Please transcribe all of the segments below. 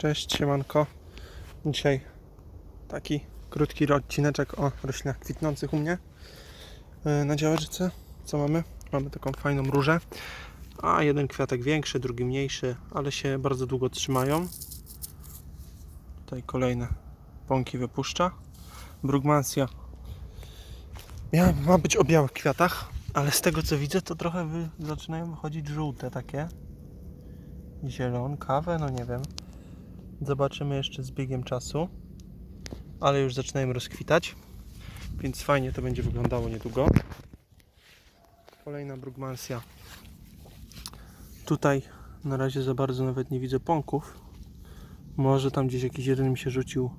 Cześć, siemanko. Dzisiaj taki krótki odcineczek o roślinach kwitnących u mnie yy, na działeczce. Co mamy? Mamy taką fajną różę, a jeden kwiatek większy, drugi mniejszy, ale się bardzo długo trzymają. Tutaj kolejne pąki wypuszcza. Brugmansia miała, ma być o białych kwiatach, ale z tego co widzę, to trochę wy, zaczynają wychodzić żółte takie. Zielonkawe, no nie wiem. Zobaczymy jeszcze z biegiem czasu. Ale już zaczynają rozkwitać. Więc fajnie to będzie wyglądało niedługo. Kolejna Brugmansia. Tutaj na razie za bardzo nawet nie widzę pąków. Może tam gdzieś jakiś jeden mi się rzucił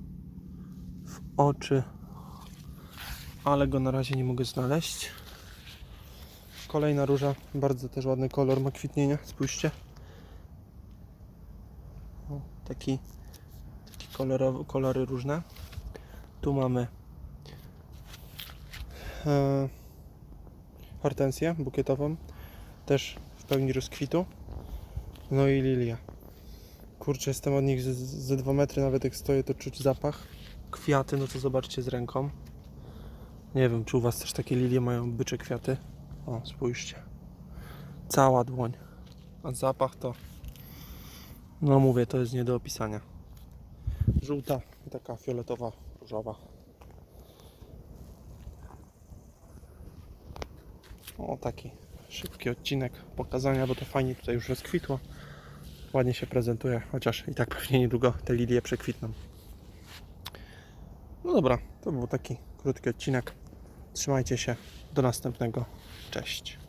w oczy. Ale go na razie nie mogę znaleźć. Kolejna róża. Bardzo też ładny kolor ma kwitnienia. Spójrzcie. Taki, taki kolorowy, kolory różne. Tu mamy e, hortensję bukietową, też w pełni rozkwitu. No i lilia. Kurczę, jestem od nich ze 2 metry, nawet jak stoję, to czuć zapach. Kwiaty, no to zobaczcie z ręką. Nie wiem, czy u Was też takie lilie mają bycze kwiaty. O, spójrzcie. Cała dłoń. A zapach to no mówię, to jest nie do opisania. Żółta i taka fioletowa, różowa. O, taki szybki odcinek pokazania, bo to fajnie tutaj już rozkwitło. Ładnie się prezentuje, chociaż i tak pewnie niedługo te lilie przekwitną. No dobra, to był taki krótki odcinek. Trzymajcie się. Do następnego. Cześć.